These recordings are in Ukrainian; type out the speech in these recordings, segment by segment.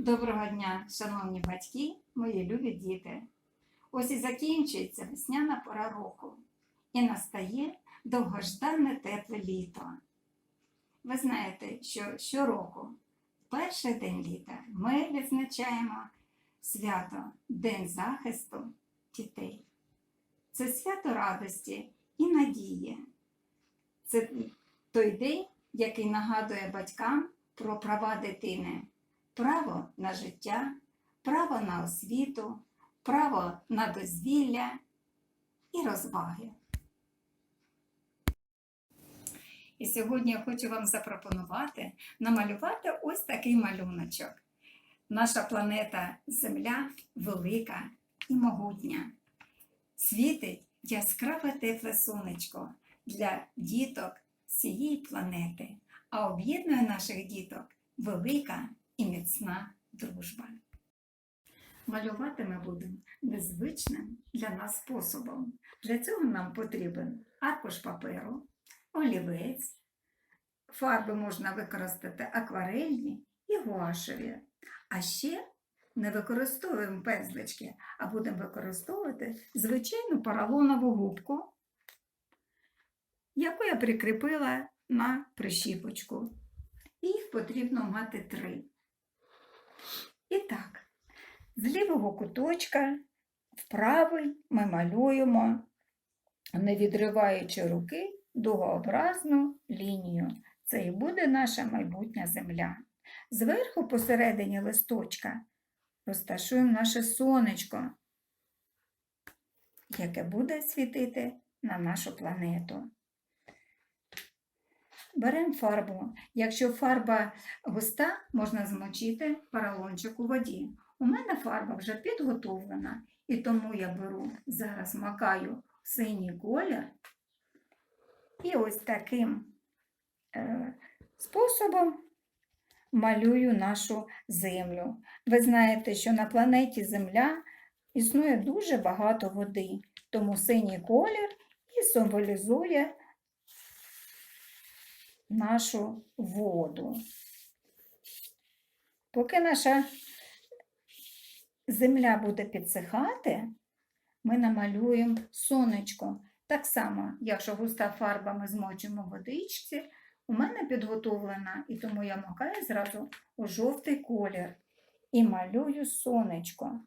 Доброго дня, шановні батьки, мої любі діти. Ось і закінчується весняна пора року і настає довгождане тепле літо. Ви знаєте, що щороку, в перший день літа, ми відзначаємо свято День захисту дітей. Це свято радості і надії. Це той день, який нагадує батькам про права дитини право на життя, право на освіту, право на дозвілля і розваги. І сьогодні я хочу вам запропонувати намалювати ось такий малюночок. Наша планета Земля велика і могутня. Світить яскраве тепле сонечко для діток цієї планети, а об'єднує наших діток велика і міцна дружба. Малювати ми будемо незвичним для нас способом. Для цього нам потрібен аркуш паперу, олівець, фарби можна використати акварельні і гуашеві. А ще не використовуємо пензлички, а будемо використовувати звичайну поролонову губку, яку я прикріпила на прищіпочку. Їх потрібно мати три. І так, з лівого куточка в правий ми малюємо, не відриваючи руки, дугообразну лінію. Це і буде наша майбутня земля. Зверху посередині листочка розташуємо наше сонечко, яке буде світити на нашу планету. Беремо фарбу. Якщо фарба густа, можна змочити поролончик у воді. У мене фарба вже підготовлена, і тому я беру, зараз макаю синій колір і ось таким е, способом малюю нашу землю. Ви знаєте, що на планеті Земля існує дуже багато води, тому синій колір і символізує нашу воду. Поки наша земля буде підсихати, ми намалюємо сонечко. Так само, якщо густа фарба ми змочимо водичці, у мене підготовлена, і тому я макаю зразу у жовтий колір і малюю сонечко.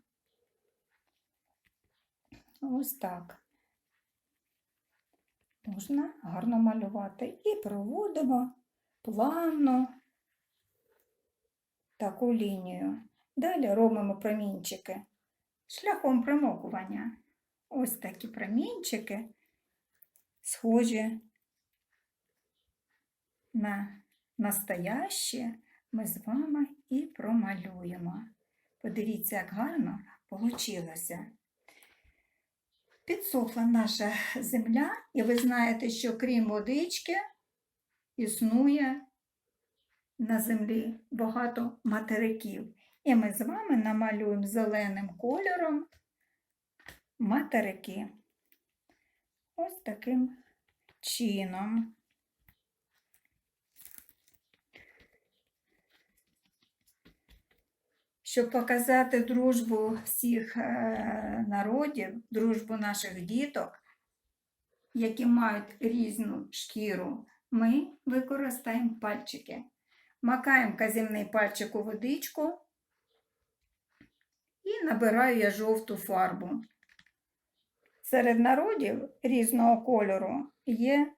Ось так можна гарно малювати. І проводимо плавно таку лінію. Далі робимо промінчики шляхом примокування. Ось такі промінчики, схожі на настоящі, ми з вами і промалюємо. Подивіться, як гарно вийшло. Підсохла наша земля, і ви знаєте, що крім водички існує на землі багато материків. І ми з вами намалюємо зеленим кольором материки. Ось таким чином. Щоб показати дружбу всіх е, народів, дружбу наших діток, які мають різну шкіру, ми використаємо пальчики. Макаємо казівний пальчик у водичку і набираю я жовту фарбу. Серед народів різного кольору є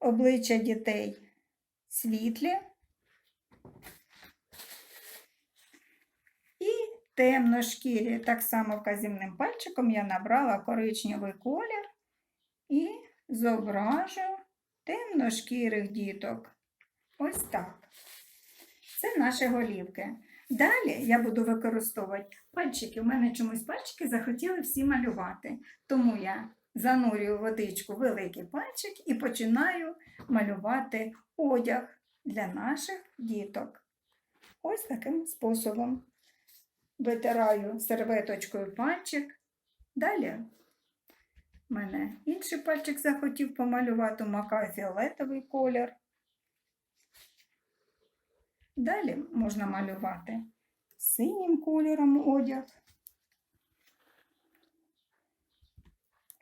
обличчя дітей світлі. Темношкірі. Так само вказівним пальчиком я набрала коричневий колір і зображу темношкірих діток. Ось так. Це наші голівки. Далі я буду використовувати пальчики. У мене чомусь пальчики захотіли всі малювати. Тому я занурюю водичку великий пальчик і починаю малювати одяг для наших діток. Ось таким способом витираю серветочкою пальчик. Далі в мене інший пальчик захотів помалювати, макаю фіолетовий колір. Далі можна малювати синім кольором одяг,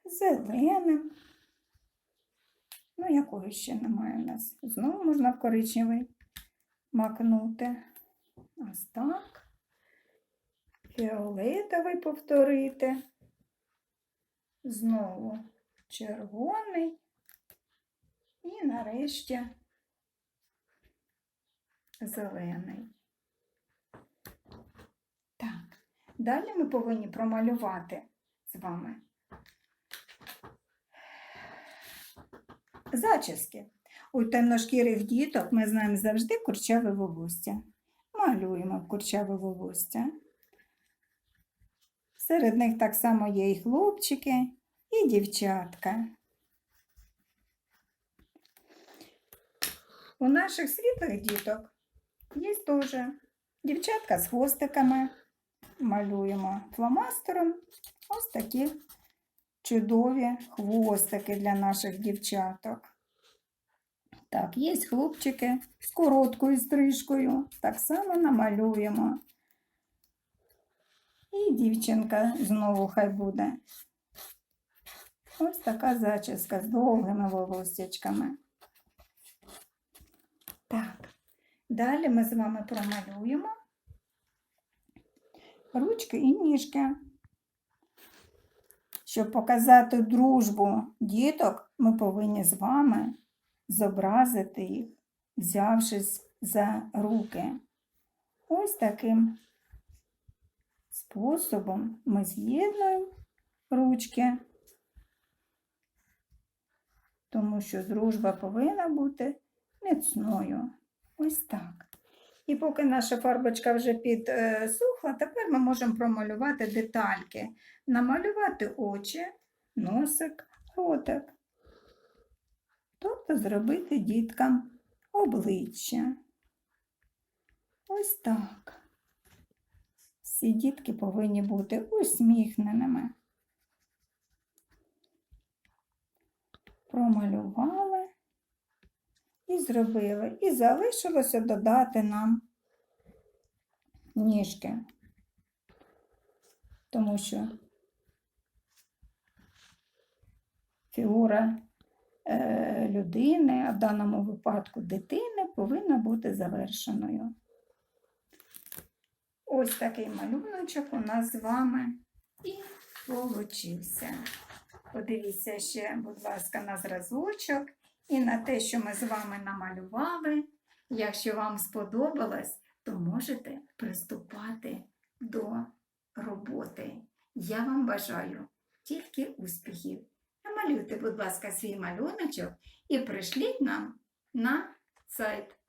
зеленим. Ну, якого ще немає у нас. Знову можна в коричневий макнути. Ось так. Фіолетовий повторити. Знову червоний. І нарешті зелений. Так, далі ми повинні промалювати з вами зачіски. У темношкірих діток ми знаємо завжди курчаве волосся. Малюємо курчаве волосся. Серед них так само є і хлопчики, і дівчатка. У наших світлих діток є теж дівчатка з хвостиками. Малюємо фломастером ось такі чудові хвостики для наших дівчаток. Так, є хлопчики з короткою стрижкою. Так само намалюємо. І дівчинка знову хай буде. Ось така зачіска з довгими волосячками. Так, далі ми з вами промалюємо ручки і ніжки. Щоб показати дружбу діток, ми повинні з вами зобразити їх, взявшись за руки. Ось таким способом ми з'єднуємо ручки, тому що дружба повинна бути міцною. Ось так. І поки наша фарбочка вже підсухла, тепер ми можемо промалювати детальки, намалювати очі, носик, ротик. Тобто зробити діткам обличчя. Ось так. Всі дітки повинні бути усміхненими. Промалювали і зробили. І залишилося додати нам ніжки, тому що фігура е, людини, а в даному випадку дитини, повинна бути завершеною. Ось такий малюночок у нас з вами і получився. Подивіться ще, будь ласка, на зразочок і на те, що ми з вами намалювали. Якщо вам сподобалось, то можете приступати до роботи. Я вам бажаю тільки успіхів. Намалюйте, будь ласка, свій малюночок і пришліть нам на сайт